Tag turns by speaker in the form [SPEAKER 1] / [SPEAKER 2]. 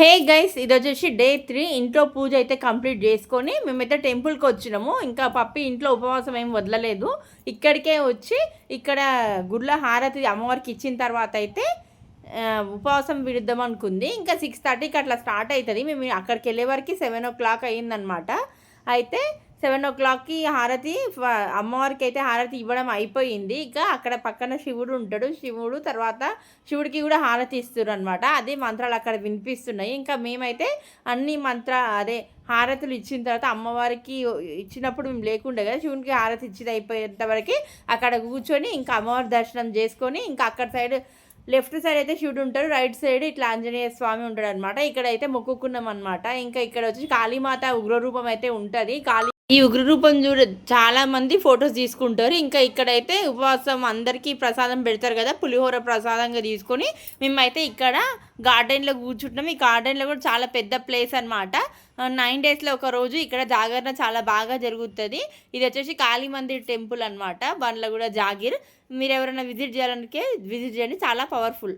[SPEAKER 1] Hey guys ఇది వచ్చేసి day three. ఇంట్లో పూజ అయితే కంప్లీట్ చేసుకొని మేమైతే టెంపుల్కి వచ్చినాము. ఇంకా పప్పి ఇంట్లో ఉపవాసం ఏం వదలలేదు. ఇక్కడికే వచ్చి ఇక్కడ గుడ్ల హారతి అమ్మవారికి ఇచ్చిన తర్వాత అయితే ఉపవాసం విడుద్దాం అనుకుంది. ఇంకా సిక్స్ థర్టీకి అట్లా స్టార్ట్ అవుతుంది. మేము అక్కడికి వెళ్ళే వరకు సెవెన్ ఓ క్లాక్ అయ్యిందనమాట అయితే సెవెన్ ఓ క్లాక్కి హారతి అమ్మవారికి అయితే హారతి ఇవ్వడం అయిపోయింది. ఇక అక్కడ పక్కన శివుడు ఉంటాడు. శివుడు తర్వాత శివుడికి కూడా హారతి ఇస్తారు అనమాట అదే మంత్రాలు అక్కడ వినిపిస్తున్నాయి. ఇంకా మేమైతే అన్ని మంత్ర అదే హారతులు ఇచ్చిన తర్వాత అమ్మవారికి ఇచ్చినప్పుడు మేము లేకుండే కదా శివునికి హారతి ఇచ్చింది అయిపోయేంతవరకు అక్కడ కూర్చొని ఇంకా అమ్మవారి దర్శనం చేసుకొని ఇంకా అక్కడ సైడ్ లెఫ్ట్ సైడ్ అయితే శివుడు ఉంటాడు. రైట్ సైడ్ ఇట్లా ఆంజనేయ స్వామి ఉంటాడు అనమాట ఇక్కడ అయితే మొక్కుకున్నాం అనమాట ఇంకా ఇక్కడ వచ్చి కాళీమాత ఉగ్రరూపం అయితే ఉంటుంది. కాళీ ఈ ఉగ్రరూపం చూడ చాలామంది ఫొటోస్ తీసుకుంటారు. ఇంకా ఇక్కడైతే ఉపవాసం అందరికీ ప్రసాదం పెడతారు కదా పులిహోర ప్రసాదంగా తీసుకొని మేమైతే ఇక్కడ గార్డెన్లో కూర్చుంటున్నాం ఈ గార్డెన్లో కూడా చాలా పెద్ద ప్లేస్ అనమాట నైన్ డేస్లో ఒక రోజు ఇక్కడ జాగరణ చాలా బాగా జరుగుతుంది. ఇది వచ్చేసి కాళీ మందిర్ టెంపుల్ అనమాట బండ్ల కూడా జాగిర్. మీరు ఎవరైనా విజిట్ చేయాలంటే విజిట్ చేయండి చాలా పవర్ఫుల్.